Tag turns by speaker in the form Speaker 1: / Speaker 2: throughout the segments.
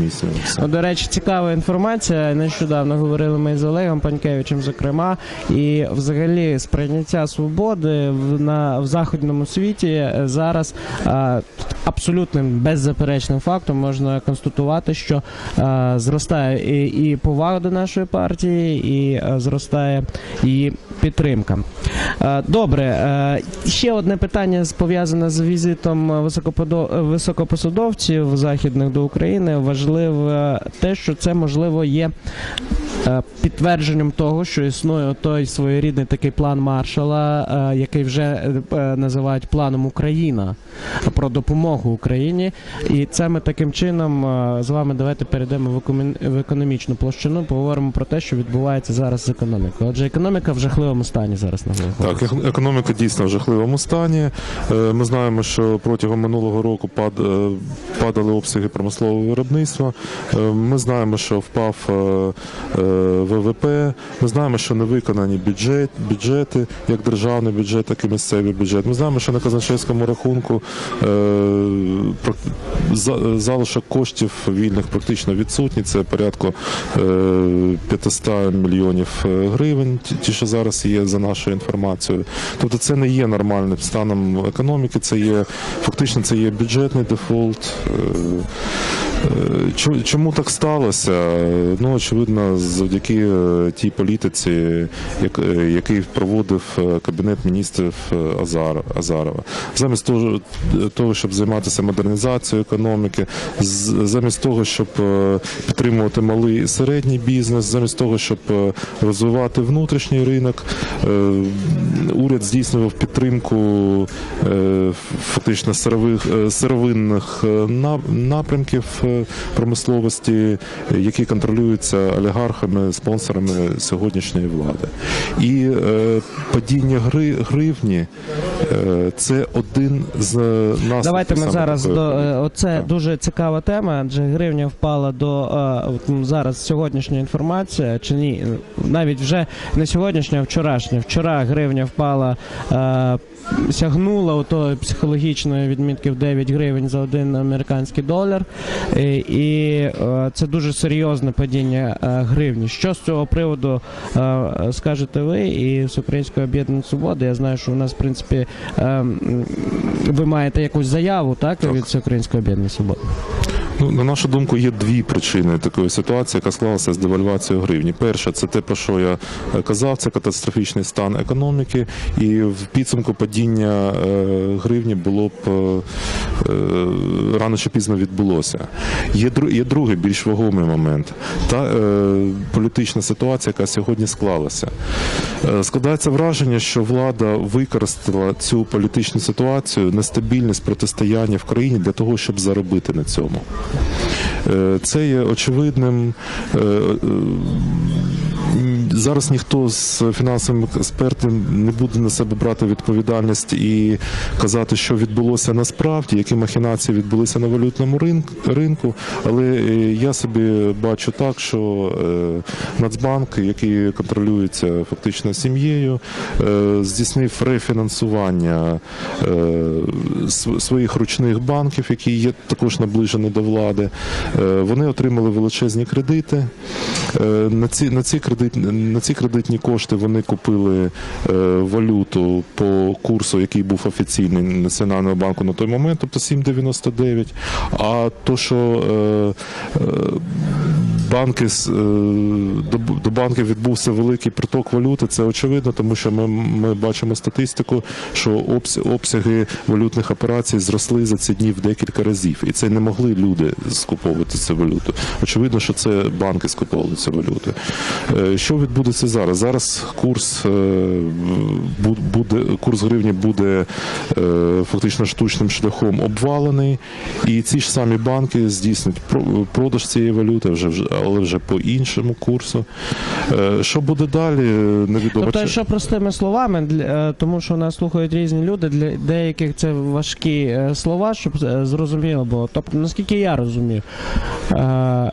Speaker 1: зміцнюватися.
Speaker 2: Ну, До речі, цікава інформація. Нещодавно говорили ми з Олегом Панькевичем, зокрема, і взагалі сприйняття свободи в на в західному світі зараз е, абсолютним беззаперечним фактом можна констатувати, що е, зростає і, і повага до нашої партії, і е, зростає її підтримка. Е, Добре, е, ще одне питання пов'язане з візитом високоподо- високопосадовців західних до України. Важливе те, що це можливо є е, підтвердженням того, що існує той своєрідний такий план Маршала, е, який вже е, називають планом Україна про допомогу Україні. І це ми таким чином е, з вами давайте перейдемо в економічну площину. Поговоримо про те, що відбувається зараз з економікою. Отже, економіка в жахливому стані зараз на
Speaker 1: Так, економіка дійсно в жахливому стані. Е, Ми знаємо, що протягом минулого року пад, е, падали обсяги промислового виробництва. Ми знаємо, що впав ВВП. Ми знаємо, що не виконані бюджет, бюджети, як державний бюджет, так і місцевий бюджет. Ми знаємо, що на казначейському рахунку залишок коштів вільних практично відсутні. Це порядку е, 500 мільйонів е, гривень, ті, що зараз є за нашою інформацією. Тобто це не є нормальним станом економіки, це є фактично це є бюджетний дефолт. Е, чо- Чому так сталося? Ну, очевидно, завдяки е, тій політиці, е, який проводив Кабінет міністрів Азар- Азарова. Замість того, щоб займатися модернізацією економіки, замість того, щоб підтримувати малий і середній бізнес, замість того, щоб розвивати внутрішній ринок, уряд здійснював підтримку е, фактично сирових, е, сировинних е, напрямків промисловості, які контролюються олігархами, спонсорами сьогоднішньої влади. І падіння гривні це один з нас
Speaker 2: Давайте ми зараз до е, оце
Speaker 1: Так.
Speaker 2: дуже цікава тема, адже гривня впала до е, зараз сьогоднішня інформація, чи ні, навіть вже не сьогоднішня, а вчорашня. Вчора гривня впала. Е, Сягнула отої психологічної відмітки в 9 гривень за один американський долар, і, і е, це дуже серйозне падіння е, гривні. Що з цього приводу е, скажете ви і з Української об'єднаної свободи? Я знаю, що у нас в принципі е, ви маєте якусь заяву, так, від Всеукраїнської об'єднаної свободи.
Speaker 1: Ну, на нашу думку, є дві причини такої ситуації, яка склалася з девальвацією гривні. Перша це те, про що я е, казав, це катастрофічний стан економіки, і в підсумку падіння е, гривні було б е, рано чи пізно відбулося. Є є другий більш вагомий момент. Та е, політична ситуація, яка сьогодні склалася. Складається враження, що влада використала цю політичну ситуацію, нестабільність протистояння в країні для того, щоб заробити на цьому. Е, Це є очевидним. Зараз ніхто з фінансових експертів не буде на себе брати відповідальність і казати, що відбулося насправді, які махінації відбулися на валютному ринку. Але е, я собі бачу так, що е, Нацбанк, який контролюється фактично сім'єю, е, здійснив рефінансування своїх ручних банків, які є також наближені до влади. Вони отримали величезні кредити. На ці, на ці, кредит, на ці кредитні кошти вони купили е, валюту по курсу, який був офіційний Національного банку на той момент, тобто 7,99. А то, що е, е, банки е, до, банків відбувся великий приток валюти, це очевидно, тому що ми, ми бачимо статистику, що обс- обсяги валютних операцій зросли за ці дні в декілька разів, і це не могли люди скуповувати цю валюту. Очевидно, що це банки скуповували цю валюту. Е, Що відбудеться зараз? Зараз курс е, буде курс гривні буде фактично штучним шляхом обвалений, і ці ж самі банки здійснять про- продаж цієї валюти вже вже- але вже по іншому курсу. Е, Що буде далі? Невідомо.
Speaker 2: Тобто, що простими словами, для, е, тому що нас слухають різні люди, для деяких це важкі е, слова, щоб е, зрозуміло було. Тобто, наскільки я розумів, е,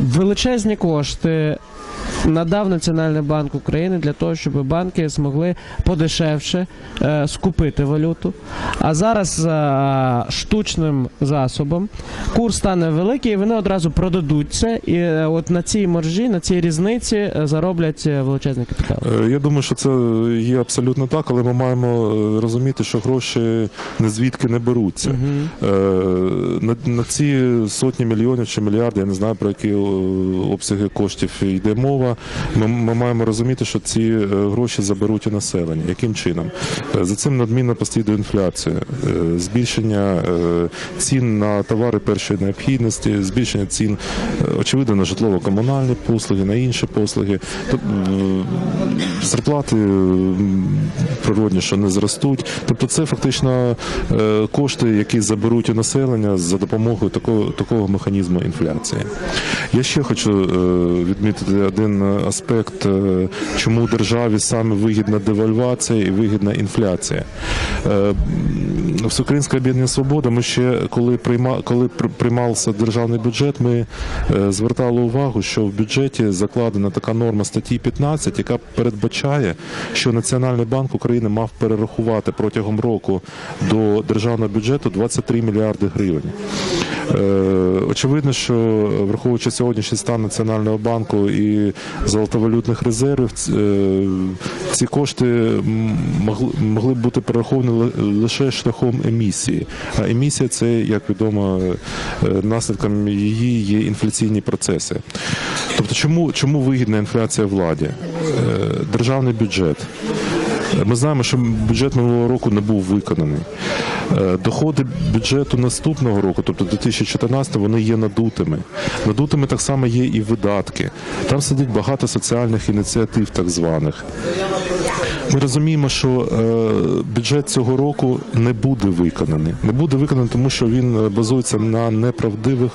Speaker 2: величезні кошти надав Національний банк України для того, щоб банки змогли подешевше е, скупити валюту. А зараз за штучним засобом курс стане великий, і вони одразу продадуть це. І е, от на цій маржі, на цій різниці е, зароблять е, величезний капітал.
Speaker 1: Е, Я думаю, що це є абсолютно так, але ми маємо е, розуміти, що гроші не звідки не беруться. Е, На, на ці сотні мільйонів чи мільярди, я не знаю про які е, обсяги коштів йде мова. Ми, ми маємо розуміти, що ці е, гроші заберуть у населення. Яким чином? Е, За цим надмінно послідує інфляція, е, збільшення цін на товари першої необхідності, збільшення цін, очевидно, на житлово-комунальні послуги, на інші послуги. Тобто, зарплати природні, що не зростуть. Тобто, це фактично кошти, які заберуть у населення за допомогою такого, такого механізму інфляції. Я ще хочу відмітити один аспект, е, чому державі саме вигідна девальвація і вигідна інфляція. Е, Всеукраїнське об'єднання Свобода. Ми ще коли прийма, коли при- приймався державний бюджет, ми е, звертали увагу, що в бюджеті закладена така норма статті 15, яка передбачає, що Національний банк України мав перерахувати протягом року до державного бюджету 23 мільярди гривень. Е, Очевидно, що враховуючи сьогоднішній стан Національного банку і золотовалютних резервів, е, ці кошти могли, б бути перераховані лише шляхом емісії. А емісія це, як відомо, е, наслідком її є інфляційні процеси. Тобто, чому, чому вигідна інфляція владі? Е, Державний бюджет. Ми знаємо, що бюджет минулого року не був виконаний. Е, Доходи бюджету наступного року, тобто 2014, вони є надутими. Надутими так само є і видатки. Там сидить багато соціальних ініціатив, так званих. Ми розуміємо, що е, бюджет цього року не буде виконаний. Не буде виконаний, тому що він е, базується на неправдивих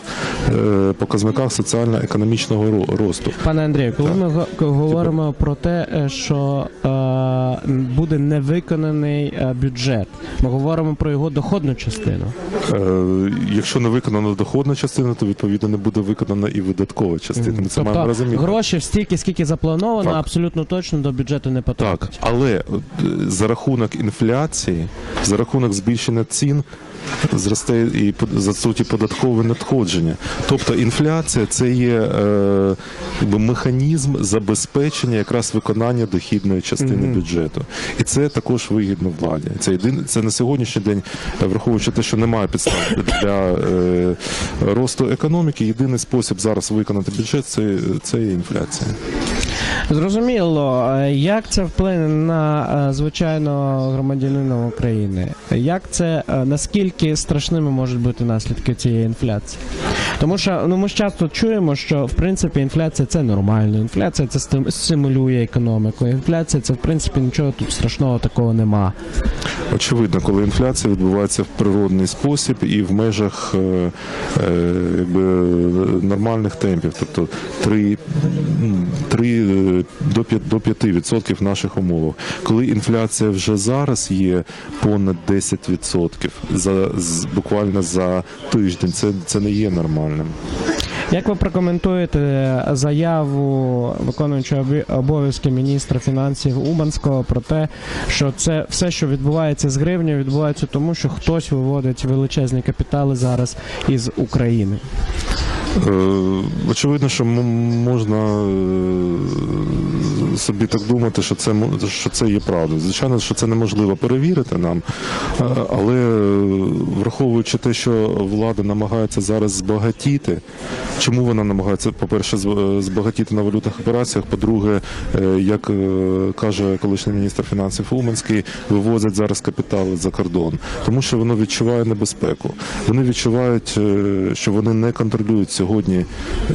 Speaker 1: е, показниках соціально-економічного росту.
Speaker 2: Пане Андрію, коли ми го- ко- говоримо про те, що буде невиконаний е, бюджет, ми говоримо про його доходну частину.
Speaker 1: Якщо не виконана доходна частина, то відповідно не буде виконана і видаткова частина. Ми це маємо
Speaker 2: тобто
Speaker 1: розуміти.
Speaker 2: гроші стільки, скільки заплановано,
Speaker 1: Так.
Speaker 2: абсолютно точно до бюджету не потрапить.
Speaker 1: Так, але от, е, за рахунок інфляції, за рахунок збільшення цін. Зросте і за суті податкове надходження. Тобто інфляція це є е, механізм забезпечення якраз виконання дохідної частини бюджету. І це також вигідно владі. Це єдине це на сьогоднішній день, е, враховуючи те, що немає підстав для е, росту економіки. Єдиний спосіб зараз виконати бюджет це, це є інфляція.
Speaker 2: Зрозуміло, Е, як це вплине на е, звичайного громадянина України? Як це е, наскільки страшними можуть бути наслідки цієї інфляції? Тому що ну ми ж часто чуємо, що в принципі інфляція це нормально. Інфляція це стимулює економіку. Інфляція це в принципі нічого тут страшного такого нема.
Speaker 1: Очевидно, коли інфляція відбувається в природний спосіб і в межах якби, нормальних темпів, тобто 3, 3 до 5, до 5% наших умовах. Коли інфляція вже зараз є понад 10% за, буквально за тиждень, це, це не є нормальним.
Speaker 2: Як ви прокоментуєте заяву виконуючого обов'язки міністра фінансів Уманського про те, що це все, що відбувається з гривнею, відбувається тому, що хтось виводить величезні капітали зараз із України?
Speaker 1: Е, Очевидно, що можна е, собі так думати, що це що це є правдою. Звичайно, що це неможливо перевірити нам, але е, враховуючи те, що влада намагається зараз збагатіти, чому вона намагається, по-перше, е, збагатіти на валютних операціях, по-друге, е, як каже колишній міністр фінансів Уманський, вивозять зараз капітали за кордон, тому що воно відчуває небезпеку. Вони відчувають, що вони не контролюють сьогодні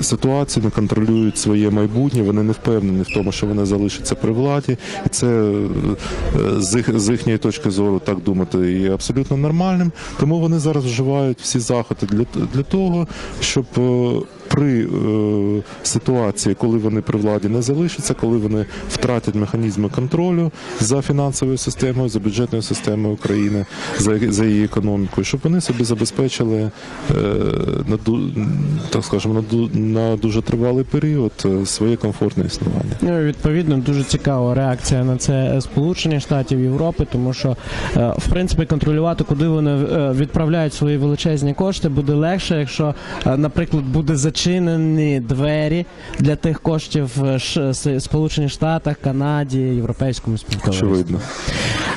Speaker 1: ситуацію, не контролюють своє майбутнє. Вони не впевнені в тому, що вони залишаться при владі, це е, з їхньої точки зору так думати є абсолютно нормальним. Тому вони зараз вживають всі заходи для, для того, щоб е, при е, ситуації, коли вони при владі не залишаться, коли вони втратять механізми контролю за фінансовою системою, за бюджетною системою України, за, її економікою, щоб вони собі забезпечили е, на так скажемо, на, дуже тривалий період е, своє комфортне існування.
Speaker 2: Ну, відповідно, дуже цікава реакція на це Сполучені Штатів Європи, тому що в принципі контролювати, куди вони відправляють свої величезні кошти, буде легше, якщо, наприклад, буде зачинені двері для тих коштів в С- Сполучених Штатах, Канаді, Європейському співтоваристві.
Speaker 1: Очевидно.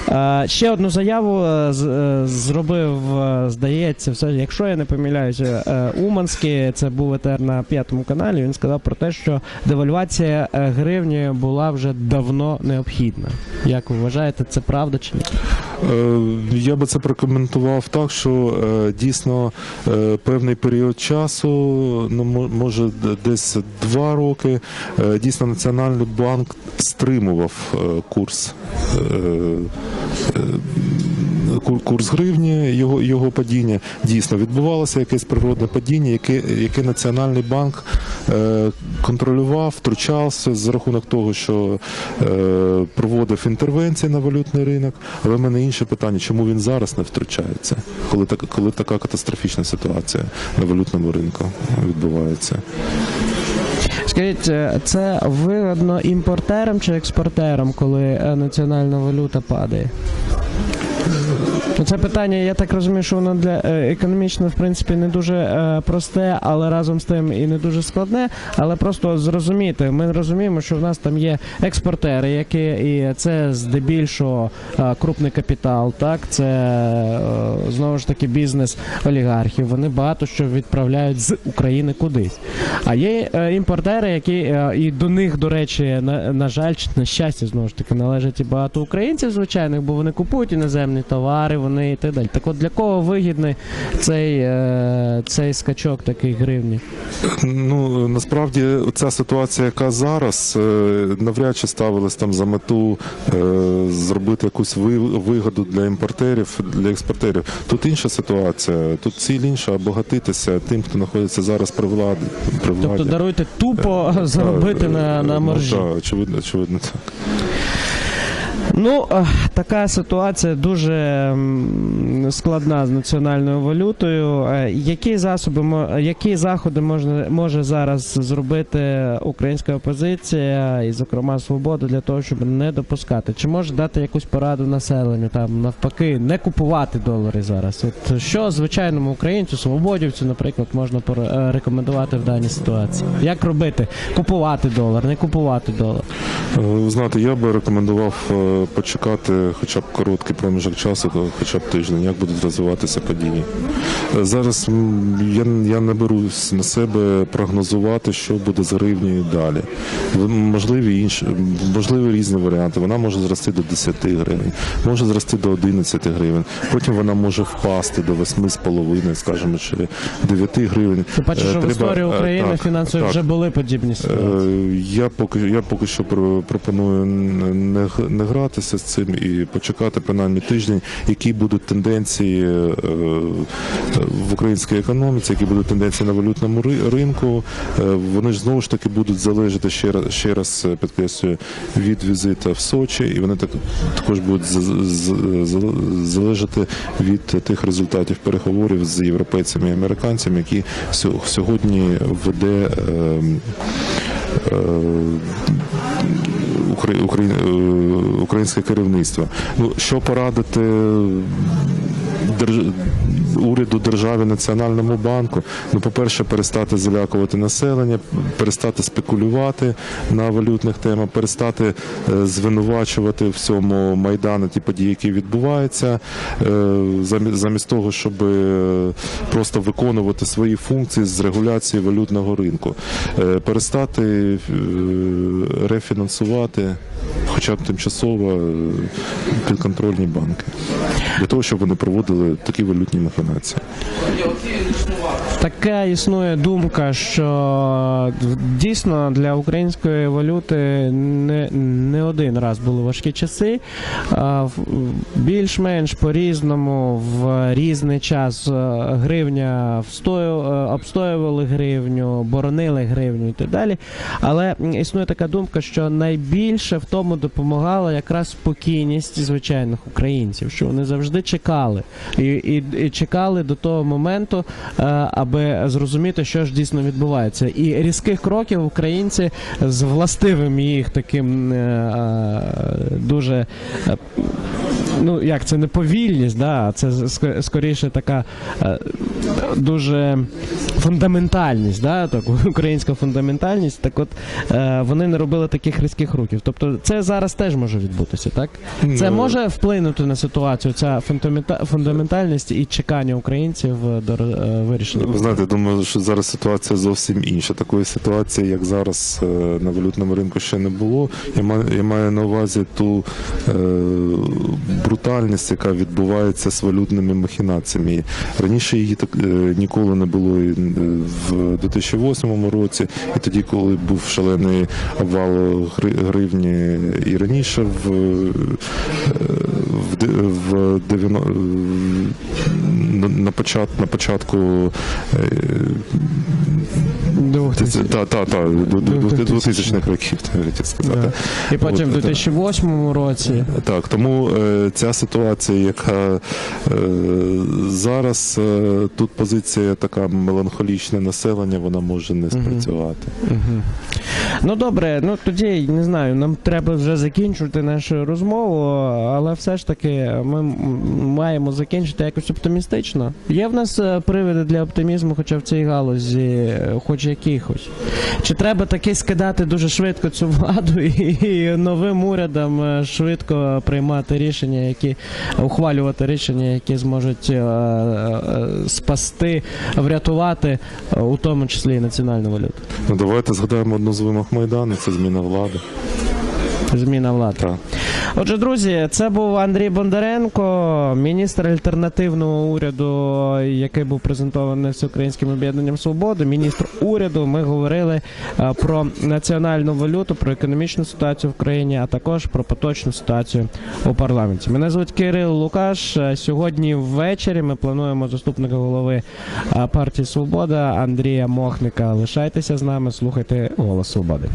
Speaker 2: Е, Ще одну заяву е, е, зробив, здається, все, якщо я не помиляюся, Уманський, це був етер на п'ятому каналі. Він сказав про те, що девальвація гривні була вже давно необхідна. Як ви вважаєте, це правда чи ні?
Speaker 1: Я би це прокоментував так, що дійсно певний період часу, ну може десь два роки, дійсно Національний банк стримував курс. Е, кур- Курс гривні, його, його падіння дійсно відбувалося якесь природне падіння, яке, яке Національний банк е, контролював, втручався за рахунок того, що е, проводив інтервенції на валютний ринок. Але в мене інше питання, чому він зараз не втручається, коли так, коли така катастрофічна ситуація на валютному ринку відбувається.
Speaker 2: Скажіть, е, це вигодно імпортерам чи експортерам, коли е, національна валюта падає? Ну, Це питання, я так розумію, що воно для е, економічно, в принципі, не дуже е, просте, але разом з тим і не дуже складне. Але просто зрозуміти, ми розуміємо, що в нас там є експортери, які і це здебільшого е, крупний капітал, так це знову ж таки бізнес олігархів. Вони багато що відправляють з України кудись. А є імпортери, які і до них, до речі, на, на жаль, на щастя, знову ж таки, належать і багато українців звичайних, бо вони купують іноземні товари, вони і так далі. Так от для кого вигідний цей, е, цей скачок такий гривні?
Speaker 1: Ну насправді ця ситуація, яка зараз, е, навряд чи ставилась там за мету е, зробити якусь ви- вигоду для імпортерів, для експортерів. Тут інша ситуація. Тут ціль інша обогатитися тим, хто знаходиться зараз при владі. При владі.
Speaker 2: Тобто даруйте тупо заробити на, на
Speaker 1: Ну, так, очевидно, очевидно так.
Speaker 2: Ну, така ситуація дуже складна з національною валютою. Які засоби які заходи можна може зараз зробити українська опозиція і, зокрема, свобода для того, щоб не допускати? Чи може дати якусь пораду населенню там навпаки не купувати долари зараз? От що звичайному українцю, свободівцю, наприклад, можна е, рекомендувати в даній ситуації? Як робити? Купувати долар, не купувати долар?
Speaker 1: Е, знаєте, я би рекомендував е, почекати хоча б короткий проміжок часу, то хоча б тиждень, як будуть розвиватися події. Зараз я, я не берусь на себе прогнозувати, що буде з гривнею далі. Можливі інші, можливі різні варіанти. Вона може зрости до 10 гривень, може зрости до 11 гривень. Потім вона може впасти до 8,5, скажімо, чи 9 гривень.
Speaker 2: Ти бачиш,
Speaker 1: Е,
Speaker 2: що в історії
Speaker 1: е,
Speaker 2: України
Speaker 1: так,
Speaker 2: фінансові
Speaker 1: так.
Speaker 2: вже були подібні ситуації.
Speaker 1: Е, Я поки я поки що пропоную не, не гратися з цим і почекати принаймні тиждень, які будуть тенденції е, в українській економіці, які будуть тенденції на валютному ринку. Е, Вони ж знову ж таки будуть залежати ще раз ще раз е, підкреслюю від візита в Сочі, і вони так також будуть залежати від тих результатів переговорів з європейцями і американцями, які сьо- сьогодні веде. ем, е, е, українське керівництво. Ну що порадити держ- уряду державі національному банку? Ну, по-перше, перестати залякувати населення, перестати спекулювати на валютних темах, перестати е, звинувачувати в цьому майдану ті події, які відбуваються, е, замість того, щоб е, просто виконувати свої функції з регуляції валютного ринку, перестати рефінансувати. Хоча б тимчасово е, підконтрольні банки для того, щоб вони проводили такі валютні махінації.
Speaker 2: Така існує думка, що дійсно для української валюти не, не один раз були важкі часи. Більш-менш по-різному в різний час е, гривня е, обстоювали гривню, боронили гривню і так далі. Але існує така думка, що найбільше в тому допомагала якраз спокійність звичайних українців, що вони завжди чекали і, і, і чекали до того моменту, е, аби зрозуміти, що ж дійсно відбувається. І різких кроків українці з властивим їх таким е, е, дуже. Е, Ну, як це не повільність, да, це скоріше така е, дуже фундаментальність, да, так, українська фундаментальність. Так от е, вони не робили таких різких рухів. Тобто це зараз теж може відбутися, так? Це
Speaker 1: Ну,
Speaker 2: може вплинути на ситуацію, ця фундаментальність і чекання українців до е, вирішення.
Speaker 1: Ви знаєте, думаю, що зараз ситуація зовсім інша. Такої ситуації, як зараз е, на валютному ринку, ще не було. Я маю, на увазі ту е, брутальність, яка відбувається з валютними махінаціями. Раніше її так е, ніколи не було і, е, в 2008 році, і тоді, коли був шалений обвал гри- гривні, і раніше в, е, в, на, почат, на початку. Та, та, та, до- до- до 2000-х років, так хотів сказати.
Speaker 2: І потім в 2008 році.
Speaker 1: Так, тому е, ця ситуація, яка е, зараз е, тут позиція така меланхолічне населення, вона може не спрацювати.
Speaker 2: Ну добре, ну тоді не знаю, нам треба вже закінчувати нашу розмову, але все ж таки ми маємо закінчити якось оптимістично. Є в нас е, приводи для оптимізму, хоча в цій галузі, е, хоч якихось. Чи треба таки скидати дуже швидко цю владу і, і новим урядам е, швидко приймати рішення, які ухвалювати рішення, які зможуть е, е, спасти, врятувати, у тому числі і національну валюту?
Speaker 1: Ну давайте згадаємо одну з вимог Майдану, це зміна влади.
Speaker 2: Зміна влади.
Speaker 1: Так.
Speaker 2: Отже, друзі, це був Андрій Бондаренко, міністр альтернативного уряду, який був презентований Всеукраїнським об'єднанням свободи. Міністр уряду. Ми говорили е, про національну валюту, про економічну ситуацію в країні, а також про поточну ситуацію у парламенті. Мене звуть Кирил Лукаш. Е, Сьогодні ввечері ми плануємо заступника голови е, партії Свобода Андрія Мохника. Лишайтеся з нами, слухайте голос свободи.